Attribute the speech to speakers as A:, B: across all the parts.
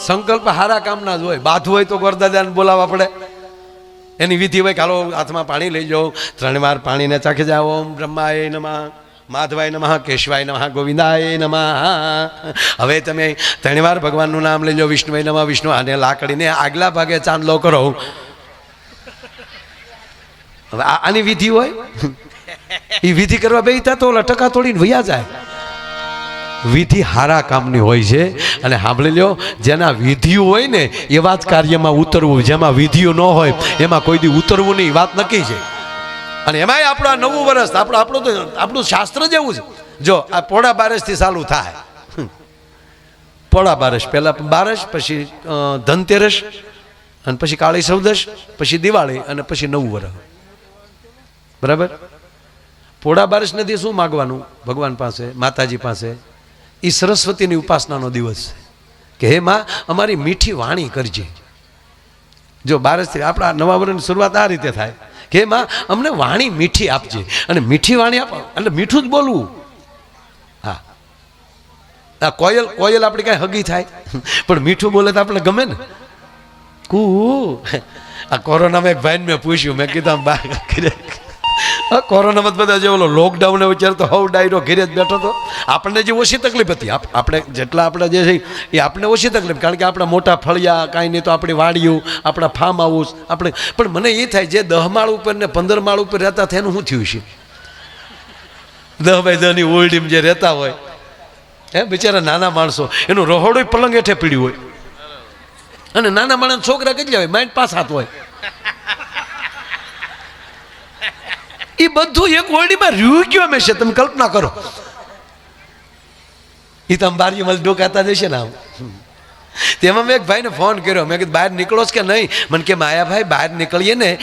A: સંકલ્પ હારા કામના જ હોય. બાધું હોય તો ગોરદાદાને બોલાવવા પડે. એની વિધિ હોય કે હાલો હાથમાં પાણી લઈ જાઓ. ત્રણ વાર પાણીને ચાખી જાઓ. ઓમ બ્રહ્માય નમઃ. માધવાય નમઃ. કેશવાય નમઃ. ગોવિંદાય નમઃ. હવે તમે ત્રણ વાર ભગવાનનું નામ લઈ લો વિષ્ણુભાઈ નમઃ. વિષ્ણુ અને લાકડીને આગલા ભાગે ચાંદલો કરો. હવે આની વિધિ હોય? એ વિધિ કરવા બેસતા તો ઓલા ટકા તોડીને વૈયા જાય. વિધિ હારા કામની હોય છે. અને સાંભળી લ્યો, જેના વિધિઓ હોય ને એવા જ કાર્યમાં ઉતરવું, જેમાં વિધિઓ ન હોય, એમાં કોઈ દી ઉતરવું નહીં વાત નક્કી છે. અને એમાંય આપણા નવું વર્ષ, આપણું આપણું તો, આપણું શાસ્ત્ર જેવું છે. જો, આ પોળા બારસથી ચાલુ થાય. પોળા બારસ, પહેલાં બારસ, પછી ધનતેરસ, અને પછી કાળી ચૌદશ પછી દિવાળી, અને પછી નવું વર્ષ બરાબર? પોળા બારસ નથી શું માગવાનું? ભગવાન પાસે, માતાજી પાસે? એ સરસ્વતીની ઉપાસનાનો દિવસ છે. કે હે માં, અમારી મીઠી વાણી કરજે. જો બારસથી આપણા નવા વર્ષની શરૂઆત આ રીતે થાય. કે માં, અમને વાણી મીઠી આપજે. અને મીઠી વાણી આપ, એટલે મીઠું જ બોલવું. હા. આ કોયલ કોયલ આપણી કાંઈ હગી થાય. પણ મીઠું બોલે તો આપણે ગમે ને. કુ. આ કોરોનામાં એક ભાઈને મેં પૂછ્યું, મેં કીધું બા કોરોનામાં બધા જે ઓલો લોકડાઉન વિચાર તો હવ ડાયરો ઘેરે જ બેઠો હતો. આપણને જે ઓછી તકલીફ હતી આપણે જેટલા આપણા જે છે, એ આપણને ઓછી તકલીફ, કારણ કે આપણા મોટા ફળિયા, કાંઈ નહીં તો આપણી વાડીઓ, આપણા ફાર્મ હાઉસ આપણે, પણ મને એ થાય જે દહ માળ ઉપર ને પંદર માળ ઉપર રહેતા થાય એનું શું થયું છે? દહ બાય દહની ઓરડીમાં જે રહેતા હોય, હે, બિચારા નાના માણસો, એનું રહોડું પલંગ હેઠે પીડ્યું હોય. અને નાના માણસ છોકરા કેટલા હોય? માઇન્ડ પાસ હાથ હોય. એ બધું એક ઓરડીમાં રહ્યું મેં હંમેશા. તમે કલ્પના કરો. એ તમે બારીમાં ડોકાતા જશે ને આમ. તેમાં મેં એક ભાઈને ફોન કર્યો. મેં કીધું, બહાર નીકળો કે નહીં? મને કે, માયાભાઈ, બહાર નીકળીએ ને.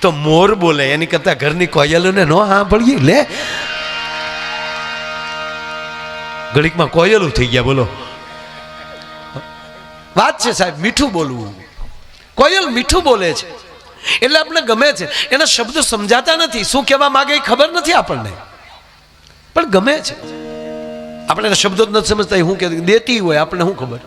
A: તો મોર બોલે. એની કરતાં ઘરની કોયલોને ન સાંભળીએ. લે. ઘડીકમાં કોયલું થઈ ગયા, બોલો. વાત છે સાહેબ, મીઠું બોલવું. કોયલ મીઠું બોલે છે. એટલે આપણે ગમે છે. એના શબ્દો સમજાતા નથી. શું કહેવા માંગે એ ખબર નથી આપણને. પણ ગમે છે. આપણે એના શબ્દો જ નથી સમજતા. હું કે દેતી હોય, આપણને શું ખબર?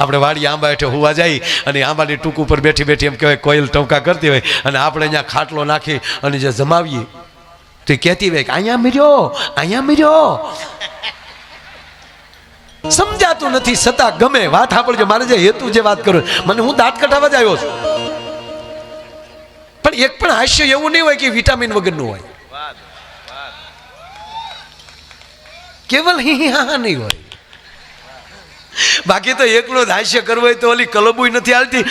A: આપણે વાડી આંબા હેઠે હોવા જાય અને આંબાની ટૂંક ઉપર બેઠી બેઠી એમ કહેવાય, કોયલ ટંકા કરતી હોય. અને આપણે અહીંયા ખાટલો નાખી અને જે જમાવીએ, તો કહેતી હોય કે, અહીંયા mirયો અહીંયા mirયો સમજાતું નથી છતાં ગમે. વાત સાંભળજો, મારે જે હેતુ જે વાત કરું, મને હું દાંત કઢાવવા જ આવ્યો છું. પણ એક પણ હાસ્ય એવું નહીં હોય કે વિટામિન વગરનું હોય. કેવલ હી હી હા નહીં હોય. બાકી તો એકલો જ હાસ્ય કરવું હોય તો ઓલી કલબુય નથી હાલતી.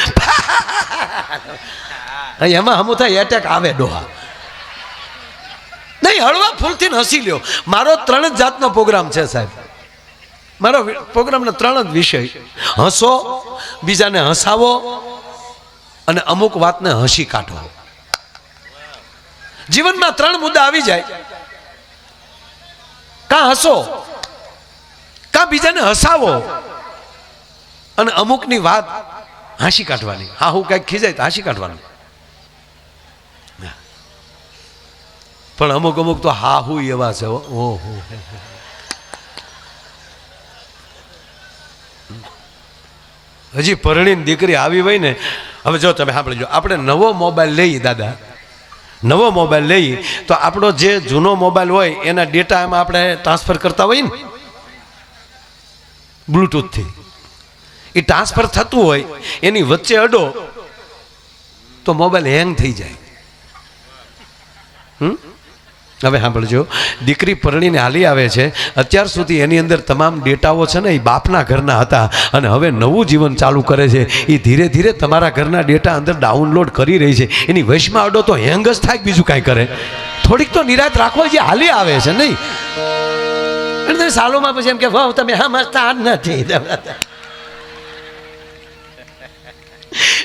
A: એમાં હમું થાય એટેક આવે ડોહા. નહીં, હળવા ફૂલથી હસી લ્યો. મારો ત્રણ જ જાતનો પ્રોગ્રામ છે સાહેબ. મારો પ્રોગ્રામનો ત્રણ જ વિષય. હસો, બીજાને હસાવો અને અમુક વાતને હસી કાઢો. જીવનમાં ત્રણ મુદ્દા આવી જાય. કાં હસો, કાં બીજાને હસાવો અને અમુકની વાત હાંસી કાઢવાની. હા, હું કાંઈક ખીજાય તો હાંસી કાઢવાનું. પણ અમુક અમુક તો હા, હું એવા છે. ઓહો. હજી પરણીને દીકરી આવી હોય ને, હવે જો તમે સાંભળજો, આપણે નવો મોબાઈલ લઈએ દાદા. નવો મોબાઈલ લઈએ, તો આપણો જે જૂનો મોબાઈલ હોય, એના ડેટા એમાં આપણે ટ્રાન્સફર કરતા હોય ને બ્લૂટૂથથી એ ટ્રાન્સફર થતું હોય, એની વચ્ચે અડો, તો મોબાઈલ હેંગ થઈ જાય. હમ? હવે સાંભળજો. દીકરી પરણીને હાલી આવે છે. અત્યાર સુધી એની અંદર તમામ ડેટાઓ છે ને એ બાપના ઘરના હતા અને હવે નવું જીવન ચાલુ કરે છે. એ ધીરે ધીરે તમારા ઘરના ડેટા અંદર ડાઉનલોડ કરી રહી છે. એની વશમાં અડો તો હેંગ જ થાય બીજું કાંઈ કરે. થોડીક તો નિરાત રાખો જે હાલી આવે છે નહીં. અને સાલોમાં પછી એમ કે, વાહ, તમે સમજતા જ નથી.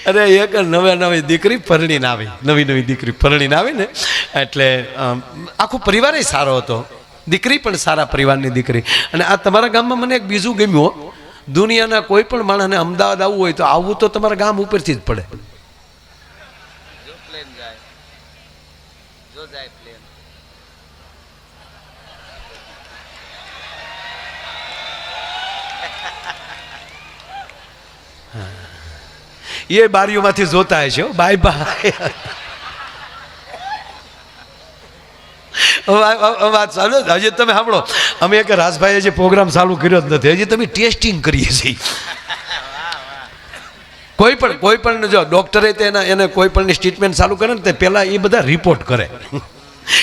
A: અરે, એક નવે નવી દીકરી પરણીને આવી. નવી નવી દીકરી પરણીને આવી ને એટલે આખો પરિવાર સારો હતો. દીકરી પણ સારા પરિવારની દીકરી. અને આ તમારા ગામમાં મને એક બીજું ગમ્યું દુનિયાના કોઈ પણ માણસને અમદાવાદ આવવું હોય તો આવવું તો તમારા ગામ ઉપરથી જ પડે
B: જો પ્લેન જાય જો જાય પ્લેન
A: એ બારીઓમાંથી જોતા હશે. બાય બાય વાત ચાલો હજી તમે સાંભળો. અમે એક રાજભાઈએ જે પ્રોગ્રામ ચાલુ કર્યો જ નથી, હજી તમે ટેસ્ટિંગ કરીએ છીએ. કોઈ પણ કોઈ પણ જો ડૉક્ટરે તેના એને કોઈ પણની ટ્રીટમેન્ટ ચાલુ કરે ને, તે પહેલાં એ બધા રિપોર્ટ કરે.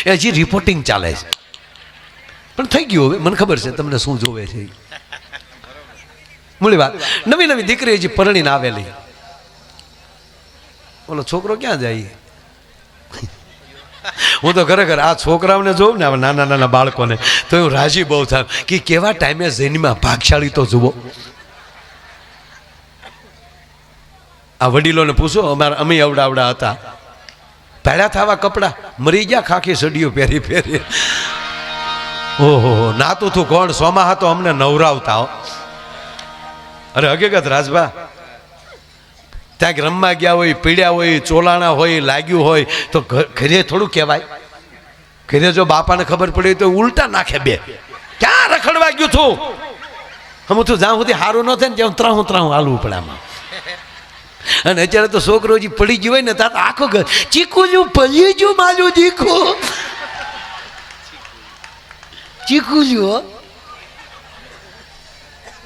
A: એ હજી રિપોર્ટિંગ ચાલે છે. પણ થઈ ગયું હવે, મને ખબર છે તમને શું જોવે છે. મૂળી વાત. નવી નવી દીકરી હજી પરણીને આવેલી. ઓલો છોકરો ક્યાં જાય હું તો ખરેખર આ છોકરાઓને જોઉં ને નાના નાના બાળકોને, તો હું રાજી બહુ થાય. કે કેવા ટાઈમે જૈનમાં ભાગશાળી તો જુઓ. આ વડીલોને પૂછો, અમારા અમે અવડા અવડા હતા. પહેલા થવા કપડાં, મરી ગયા ખાખી સડીઓ પહેરી પહેરી. ઓહો, નાતું તું કોણ? સોમા હતો અમને નવરાવતા અરે હકીકત, રાજભા ત્યાં રમવા ગયા હોય, પીડ્યા હોય, ચોલાણા હોય, લાગ્યું હોય, તો ઘરે થોડું કહેવાય. ઘરે જો બાપાને ખબર પડી તો ઉલટા નાખે બે. ક્યાં રખડવા ગયું તું? હમ તું જ્યાં સુધી સારું ન થાય ને ત્યાં ત્રાહું ત્રાહું હાલવું પડે આમાં. અને અત્યારે તો છોકરો જે પડી ગયો હોય ને ત્યાં આખો ઘર ચીકુ જો પલી જો માલું ચીકુ ચીકુ જુઓ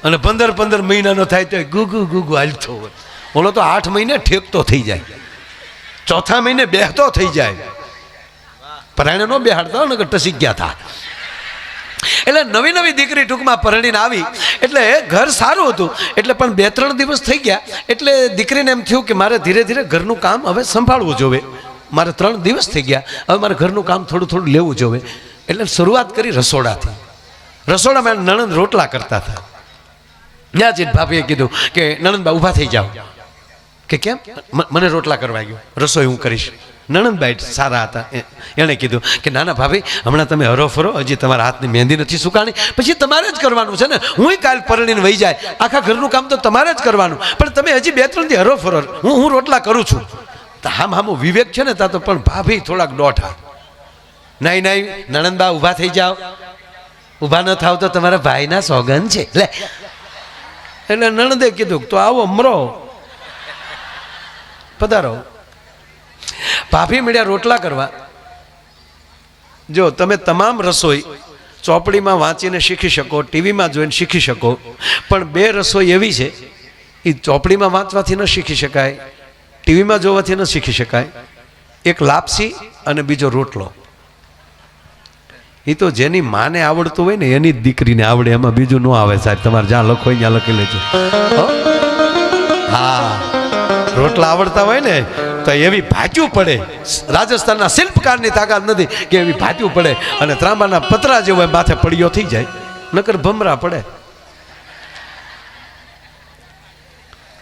A: અને પંદર પંદર મહિનાનો થાય તો ગુગુ ગુગુ હાલતો હોય. ઓલો તો આઠ મહિને ઠેકતો થઈ જાય. ચોથા મહિને બેહતો થઈ જાય. પરાણે નો બેહાડતા ને ટસી ગયા હતા એટલે નવી નવી દીકરી ટૂંકમાં પરણીને આવી. એટલે ઘર સારું હતું. એટલે પણ બે ત્રણ દિવસ થઈ ગયા. એટલે દીકરીને એમ થયું કે મારે ધીરે ધીરે ઘરનું કામ હવે સંભાળવું જોવે. મારે ત્રણ દિવસ થઈ ગયા. હવે મારે ઘરનું કામ થોડું થોડું લેવું જોવે. એટલે શરૂઆત કરી રસોડાથી. રસોડામાં નણંદ રોટલા કરતા હતા ત્યાં જ ભાભીએ કીધું કે નણંદબા ઊભા થઈ જાઓ. કે કેમ? મને રોટલા કરવા ગયો. રસોઈ હું કરીશ. નણંદબાઈ સારા હતા. એણે કીધું કે, નાના ભાભી, હમણાં તમે હરો ફરો. હજી તમારા હાથની મહેંદી નથી સુકાણી. પછી તમારે જ કરવાનું છે ને? હું કાલ પરણીને વહી જાય. આખા ઘરનું કામ તો તમારે જ કરવાનું. પણ તમે હજી બે ત્રણ દી હરો ફરો. હું હું રોટલા કરું છું. હામ, હામો વિવેક છે ને, તા તો પણ ભાભી થોડાક દોઢા. નહીં નહીં નણંદબા ઊભા થઈ જાઓ. ઊભા ન થાવ તો તમારા ભાઈના સોગન છે. એટલે એટલે નણંદે કીધું, તો આવો, મરો. પધારો. ભાભી મળ્યા રોટલા કરવા. જો તમે તમામ રસોઈ ચોપડીમાં વાંચીને શીખી શકો, ટીવીમાં જોઈને શીખી શકો, પણ બે રસોઈ એવી છે એ ચોપડીમાં વાંચવાથી ન શીખી શકાય, ટીવીમાં જોવાથી ન શીખી શકાય. એક લાપસી અને બીજો રોટલો. એ તો જેની માને આવડતું હોય ને એની દીકરીને આવડે, એમાં બીજું ન આવે સાહેબ. તમારે જ્યાં લખો ત્યાં લખી લેજો. હો? રોટલા આવડતા હોય ને, તો એવી ભાચ્યું પડે. રાજસ્થાનના શિલ્પકારની તાકાત નથી કે એવી ભાચ્યું પડે અને ત્રાંબાના પતરા જેવો માથે પડ્યો થઈ જાય. નકર ભમરા પડે.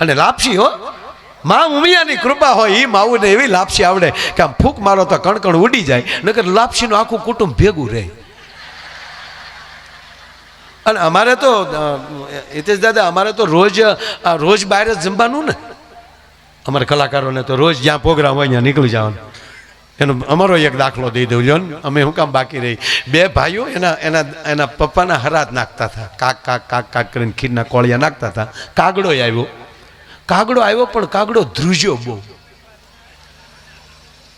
A: અને લાપસી, હો. મા ઉમિયાની કૃપા હોય એ માવુને એવી લાપસી આવડે કે આમ ફૂંક મારો તો કણકણ ઉડી જાય. નકર લાપસીનું આખું કુટુંબ ભેગું રહે. અને અમારે તો હિતેશ દાદા, અમારે તો રોજ રોજ બહાર જ જમવાનું ને. અમારા કલાકારોને તો રોજ જ્યાં પ્રોગ્રામ હોય ત્યાં નીકળી જવાનું. એનો અમારો એક દાખલો દઈ દઉં લ્યો અમે હું કામ બાકી રહી. બે ભાઈઓ એના એના એના પપ્પાના હરાત નાખતા હતા. કાક કાક કાક કાક કરીને ખીરના કોળિયા નાખતા હતા. કાગડો આવ્યો. કાગડો આવ્યો પણ કાગડો ધ્રુજ્યો બહુ.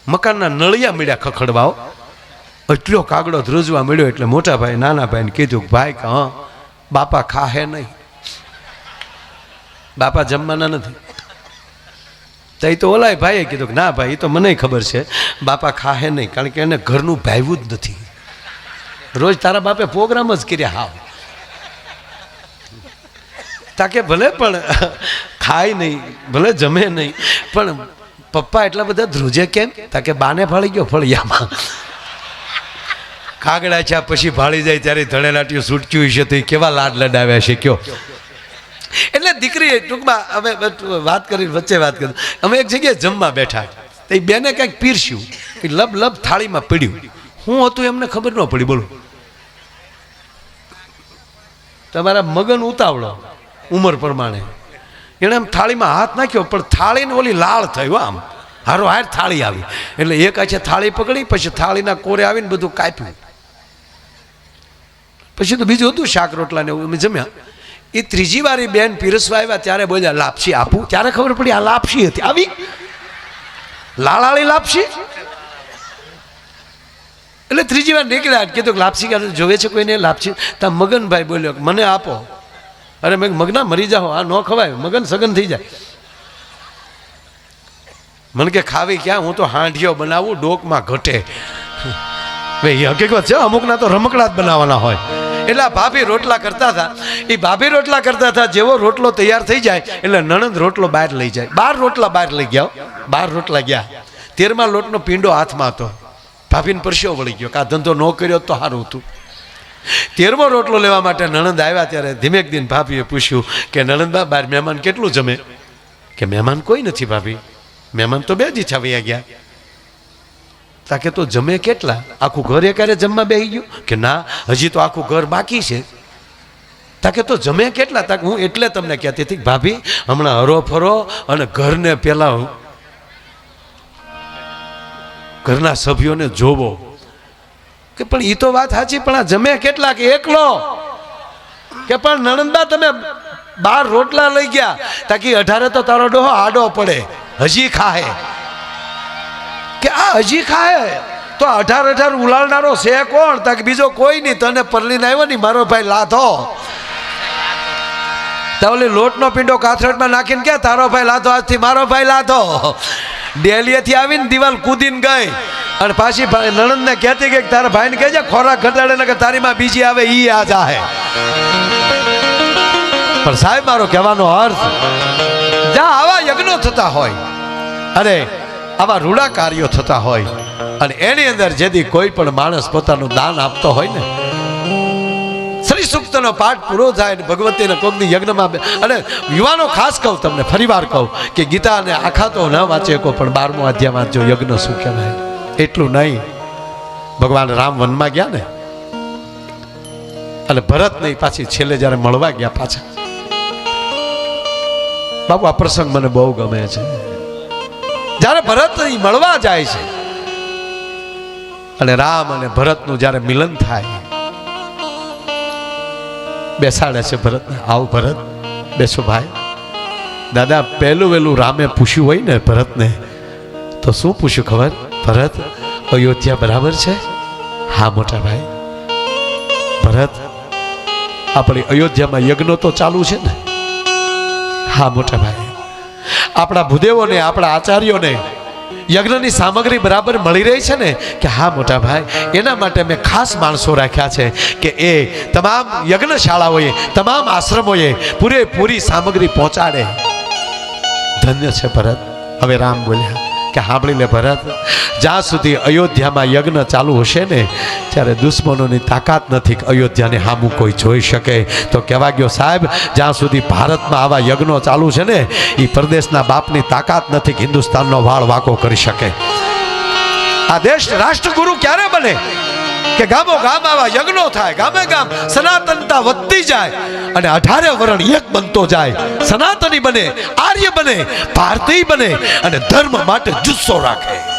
A: મકાનના નળિયા મળ્યા ખખડવાઓ એટલો કાગડો ધ્રુજવા મળ્યો એટલે મોટા ભાઈ, નાના ભાઈને કીધું ભાઈ કે હા, બાપા ખાહે નહીં. બાપા જમવાના નથી. તો એ તો ઓલાય ભાઈએ કીધું કે, ના ભાઈ એ તો મને ખબર છે. બાપા ખાહે નહીં, કારણ કે એને ઘરનું ભાવ્યું જ નથી. રોજ તારા બાપે પ્રોગ્રામ જ કર્યા હાવ. તાકે ભલે, પણ ખાય નહીં, ભલે જમે નહીં, પણ પપ્પા એટલા બધા ધ્રુજે કેમ? તાકે બાને ફાળી ગયો ફળિયામાં. કાગડા છે પછી ભાળી જાય, ત્યારે ધણેલાટીઓ છૂટક્યું છે, તો એ કેવા લાડ લડાવ્યા છે, કયો. એટલે દીકરી ટૂંકમાં અમે વાત કરી વચ્ચે વાત કરી. અમે એક જગ્યાએ જમવા બેઠા. તો એ બેને કંઈક પીરસ્યું. એ લબ લબ થાળીમાં પડ્યું. હું હતું એમને ખબર ન પડી. બોલો. તમારા મગન ઉતાવળો ઉંમર પ્રમાણે. એણે આમ થાળીમાં હાથ નાખ્યો, પણ થાળીને ઓલી લાળ હો આમ. હારો હાર થાળી આવી. એટલે એક આછે થાળી પકડી, પછી થાળીના કોરે આવીને બધું કાપ્યું. પછી તો બીજું હતું શાક રોટલા ને એવું. અમે જમ્યા. એ ત્રીજી વાર એ બેન પીરસવા આવ્યા, ત્યારે બોલ્યા, લાપસી આપું. ત્યારે ખબર પડી, આ લાપસી હતી. આવી? લાળાળી લાપસી? એટલે ત્રીજી વાર નીકળ્યા કીધું લાપસી ક્યારે જોવે છે કોઈને લાપસી? ત્યાં મગનભાઈ બોલ્યો મને આપો. અરે મેં મગના મરી જાઓ, આ ન ખવાય, મગન સગન થઈ જાય. મને કે, ખાવી ક્યાં? હું તો હાંડિયો બનાવું, ડોકમાં ઘટે. ભાઈ હકીકત છે, અમુકના તો રમકડા જ બનાવવાના હોય. એટલે ભાભી રોટલા કરતા હતા. એ ભાભી રોટલા કરતા હતા, જેવો રોટલો તૈયાર થઈ જાય, એટલે નણંદ રોટલો બહાર લઈ જાય. બાર રોટલા બહાર લઈ ગયા. બાર રોટલા ગયા. તેરમાં લોટનો પીંડો હાથમાં હતો. ભાભીને પરસ્યો વળી ગયો, કે આ ધંધો ન કર્યો તો સારું હતું. તેરમો રોટલો લેવા માટે નણંદ આવ્યા ત્યારે ધીમેક દિન ભાભીએ પૂછ્યું કે નણંદબા બાર મહેમાન કેટલું જમે? કે, મહેમાન કોઈ નથી ભાભી. મહેમાન તો બે જ ઈચ્છા ગયા. તાકે તો જમે કેટલા? આખું ઘર એકારે જમવા બેસી ગયું? કે ના, હજી તો આખું ઘર બાકી છે. તાકે તો જમે કેટલા? તાકે હું એટલે તમને કહેતી હતી ભાભી, હમણાં હરો ફરો અને ઘરને પેલા ઘરના સભ્યોને જોવો. કે પણ એ તો વાત સાચી, પણ આ જમે કેટલા? કે એકલો? કે પણ નણંદા તમે બાર રોટલા લઈ ગયા? તાકી અઢારે તો તારો ડોહો આડો પડે. હજી ખાહે. કે આ હજી ખાય? તો અઢાર અઢાર ઉલાળનારો છે કોણ? તાકે બીજો કોઈ નહીં, તને પરલીને આવ્યો નહીં મારો ભાઈ લાધો. ઓલી લોટનો પીંડો કાથરટમાં નાખીને કે તારો ભાઈ લાધો, આજથી મારો ભાઈ લાધો. ડેલીએથી આવીને દિવાલ કૂદીને ગઈ. અને પાછી નણંદને કહેતી કે તારા ભાઈને કહેજે, ખોરાક ઘટાડે ને કે તારી માં બીજી આવે, ઈ આ જાહે. પણ સાહેબ, મારો કહેવાનો અર્થ, જ્યાં આવા યજ્ઞો થતા હોય અને આવા રૂડા કાર્યો થતા હોય અને એની અંદર જેથી કોઈ પણ માણસ પોતાનું દાન આપતો હોય ને, શ્રી સૂક્તનો પાઠ પૂરો થાય ને ભગવતીને કોકની યજ્ઞમાં અને યુવાનો ખાસ કહું તમને, ફરીવાર કહું કે ગીતાને આખા તો ન વાંચે કો પણ બારમો અધ્યાય વાંચજો યજ્ઞ શું કહેવાય? એટલું નહીં. ભગવાન રામ વનમાં ગયા ને, અને ભરત નહીં પાછી છેલ્લે જ્યારે મળવા ગયા પાછા. બાપુ આ પ્રસંગ મને બહુ ગમે છે. જ્યારે ભરત મળવા જાય છે, અને રામ અને ભરતનું જ્યારે મિલન થાય, બેસાડે છે ભરતને આવ ભરત, બેસો ભાઈ. દાદા, પહેલું વહેલું રામે પૂછ્યું હોય ને ભરતને, તો શું પૂછ્યું ખબર? ભરત, અયોધ્યા બરાબર છે? હા, મોટા ભાઈ. ભરત, આપણી અયોધ્યામાં યજ્ઞો તો ચાલુ છે ને? હા, મોટા ભાઈ. આપણા ભૂદેવોને, આપણા આચાર્યોને યજ્ઞની સામગ્રી બરાબર મળી રહી છે ને? કે હા, મોટા ભાઈ, એના માટે મેં ખાસ માણસો રાખ્યા છે કે એ તમામ યજ્ઞશાળાઓએ, તમામ આશ્રમોએ પૂરેપૂરી સામગ્રી પહોંચાડે. ધન્ય છે ભરત. હવે રામ બોલ્યા. કે સાંભળી લે ભરત, જ્યાં સુધી અયોધ્યામાં યજ્ઞ ચાલુ હશે ને, ત્યારે દુશ્મનોની તાકાત નથી અયોધ્યાને હામું કોઈ જોઈ શકે. તો કહેવા ગયો, સાહેબ, જ્યાં સુધી ભારતમાં આવા યજ્ઞો ચાલુ છે ને એ પ્રદેશના બાપની તાકાત નથી હિન્દુસ્તાનનો વાળ વાકો કરી શકે. આ દેશ રાષ્ટ્રગુરુ ક્યારે બને? કે ગામો ગામ આવા યજ્ઞો થાય, ગામે ગામ સનાતનતા વધતી જાય અને અઢારે વરણ એક બનતો જાય. સનાતની બને, આર્ય બને, ભારતીય બને અને ધર્મ માટે જુસ્સો રાખે.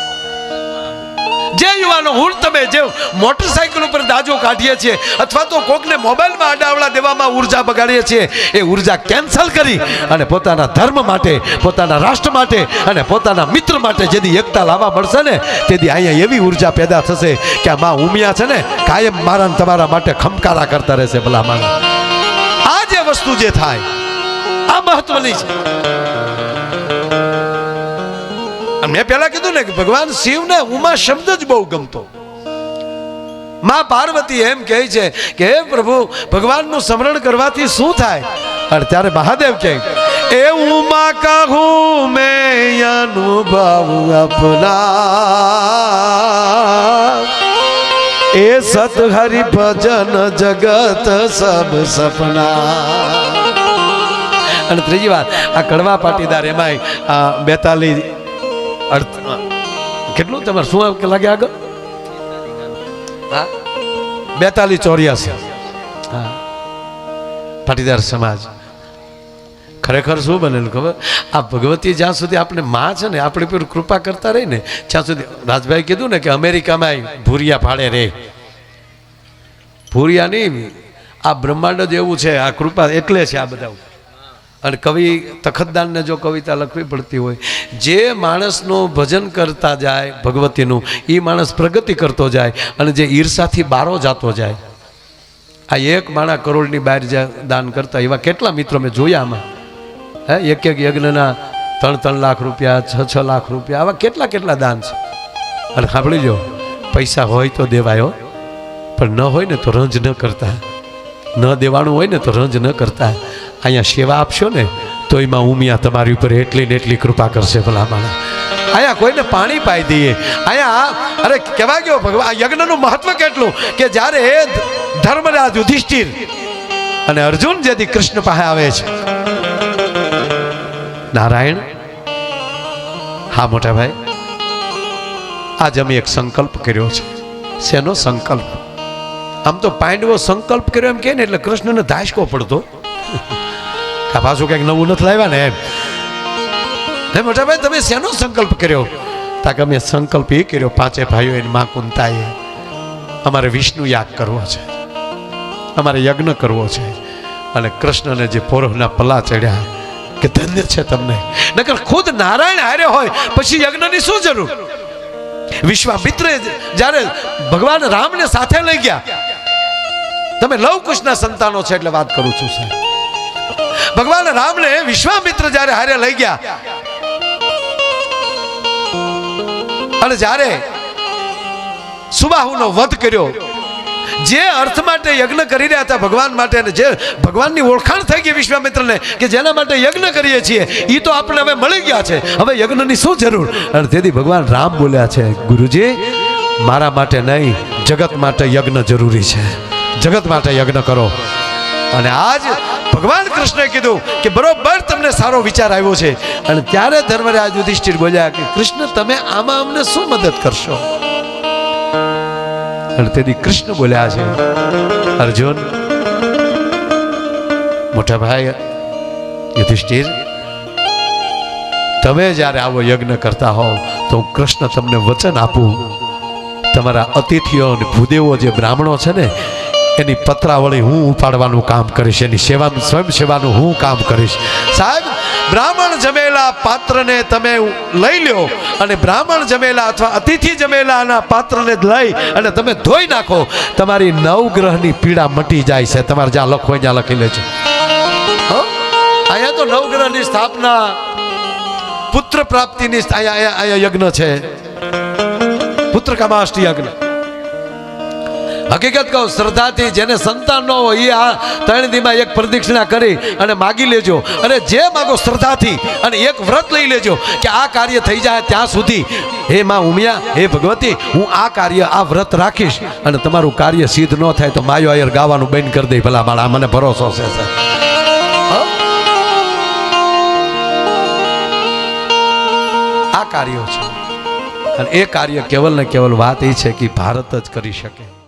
A: જે યુવાનો હું તમે જે મોટરસાઇકલ ઉપર દાજો કાઢીએ છીએ, અથવા તો કોકને મોબાઈલમાં અડાવડા દેવામાં ઊર્જા બગાડીએ છીએ, એ ઊર્જા કેન્સલ કરી અને પોતાના ધર્મ માટે, પોતાના રાષ્ટ્ર માટે અને પોતાના મિત્ર માટે જેથી એકતા લાવવા મળશે ને, તેથી અહીંયા એવી ઊર્જા પેદા થશે કે આ માં ઉમિયા છે ને, કાયમ મારા તમારા માટે ખમકારા કરતા રહેશે ભલા આ જે વસ્તુ જે થાય, આ મહત્વની છે. મેં પેલા કીધું ને કે ભગવાન શિવને ઉમા શબ્દ જ બહુ ગમતો. માં પાર્વતી એમ કહે છે કે, હે પ્રભુ, ભગવાનનું સ્મરણ કરવાથી શું થાય? અને ત્યારે મહાદેવ કહે, એ ઉમા કહું મેં અનુભવ અપના એ સત હરિ ભજન જગત સબ સપના. અને ત્રીજી વાત, આ કડવા પાટીદાર એમાંય, આ બેતાલીસ અર્થ. કેટલું? તમારે શું કે લાગે આગળ? હા? બેતાલીસ ચોર્યાસી. હા. પાટીદાર સમાજ. ખરેખર શું બનેલું ખબર? આ ભગવતી જ્યાં સુધી આપણે માં છે ને, આપણી પર કૃપા કરતા રહી ને ત્યાં સુધી રાજભાઈ કીધું ને કે અમેરિકામાં ભૂરિયા ફાળે રે. ભૂરિયા નહીં, આ બ્રહ્માંડ જ એવું છે, આ કૃપા એટલે છે આ બધા અને કવિ તખતદાનને જો કવિતા લખવી પડતી હોય જે માણસનું ભજન કરતા જાય ભગવતીનું એ માણસ પ્રગતિ કરતો જાય અને જે ઈર્ષાથી બારો જાતો જાય. આ એક માણા કરોડની બહાર દાન કરતા, એવા કેટલા મિત્રો મેં જોયા આમાં. હે, એક એક યજ્ઞના ત્રણ ત્રણ લાખ રૂપિયા, છ છ લાખ રૂપિયા, આવા કેટલા કેટલા દાન છે. અને સાંભળી લો પૈસા હોય તો દેવાયો પણ ન હોય ને તો રંજ ન કરતા. ન દેવાનું હોય ને તો રંજ ન કરતા. અહીંયા સેવા આપશો ને તો એમાં ઉમિયા તમારી ઉપર એટલી ને એટલી કૃપા કરશે ભલામણ. અહીંયા કોઈને પાણી પાઈ દઈએ. અહીંયા અરે કહેવા ગયો, ભગવાન યજ્ઞનું મહત્વ કેટલું? કે જ્યારે ધર્મરાજ યુધિષ્ઠિર અને અર્જુન જેથી કૃષ્ણ પાસે આવે છે. નારાયણ, હા મોટા ભાઈ, આજ અમે એક સંકલ્પ કર્યો છે. શેનો સંકલ્પ? આમ તો પાંડવો સંકલ્પ કર્યો એમ કે ને એટલે કૃષ્ણને ધાસકો પડતો. આ પાછું કંઈક નવું નથી લાવ્યા ને એમ. હે મોટા ભાઈ તમે શેનો સંકલ્પ કર્યો? તાકે અમે સંકલ્પ એ કર્યો, પાંચે ભાઈઓ એની માં કુંતાએ. અમારે વિષ્ણુ યાગ કરવો છે. અમારે યજ્ઞ કરવો છે. અને કૃષ્ણને જે પોરોહના પલા ચડ્યા, કે ધન્ય છે તમને. નકર ખુદ નારાયણ હારે હોય, પછી યજ્ઞની શું જરૂર? વિશ્વામિત્ર જ્યારે ભગવાન રામને સાથે લઈ ગયા. તમે લવકુશના સંતાનો છે એટલે વાત કરું છું, સાહેબ. ભગવાન રામને વિશ્વામિત્ર જ્યારે હારે લઈ ગયા. અને જ્યારે સુબાહુનો વધ કર્યો, જે અર્થ માટે યજ્ઞ કરી રહ્યા હતા ભગવાન માટે અને જે ભગવાનની ઓળખાણ થઈ ગઈ વિશ્વામિત્રને કે જેના માટે યજ્ઞ કરીએ છીએ એ તો આપણે હવે મળી ગયા છે. હવે યજ્ઞની શું જરૂર? અને તેથી ભગવાન રામ બોલ્યા છે, ગુરુજી, મારા માટે નહીં, જગત માટે યજ્ઞ જરૂરી છે. જગત માટે યજ્ઞ કરો. અને આજ ભગવાન કૃષ્ણએ કીધું કે બરોબર તમને સારો વિચાર આવ્યો છે. અને ત્યારે ધર્મરાજ યુધિષ્ઠિર બોલ્યા કે કૃષ્ણ, તમે આમાં અમને શું મદદ કરશો? અને તેથી કૃષ્ણ બોલ્યા છે, અર્જુન મોટા ભાઈ યુધિષ્ઠિર, તમે જ્યારે આવો યજ્ઞ કરતા હોવ, તો હું કૃષ્ણ તમને વચન આપું. તમારા અતિથિઓ અને ભૂદેવો જે બ્રાહ્મણો છે ને એની પત્રાવળી હું ઉપાડવાનું કામ કરીશ, એની સેવાનું સ્વયં સેવાનું હું કામ કરીશ. સાહેબ, બ્રાહ્મણ જમેલા પાત્રને તમે લઈ લ્યો અને બ્રાહ્મણ જમેલા અથવા અતિથિ જમેલાના પાત્રને લઈ અને તમે ધોઈ નાખો. તમારી નવગ્રહની પીડા મટી જાય છે. તમારે જ્યાં લખો ત્યાં લખી લેજો? અહીંયા તો નવગ્રહની સ્થાપના, પુત્ર પ્રાપ્તિની અહીંયા અહીંયા યજ્ઞ છે. પુત્ર કામાષ્ટી યજ્ઞ. હકીકત કહું, શ્રદ્ધાથી જેને સંતાન ન હોય એ આ ત્રણ દીમાં એક પ્રદક્ષિણા કરી અને માગી લેજો. અને જે માગો શ્રદ્ધાથી અને એક વ્રત લઈ લેજો કે આ કાર્ય થઈ જાય ત્યાં સુધી. હે માં ઉમિયા, હે ભગવતી, હું આ કાર્ય, આ વ્રત રાખીશ અને તમારું કાર્ય સિદ્ધ ન થાય તો માયો આયર ગાવાનું બંધ કરી દઈ ભલા માળા, મને ભરોસો છે, સર. આ કાર્યો છે. અને એ કાર્ય કેવલ ને કેવલ વાત એ છે કે ભારત જ કરી શકે.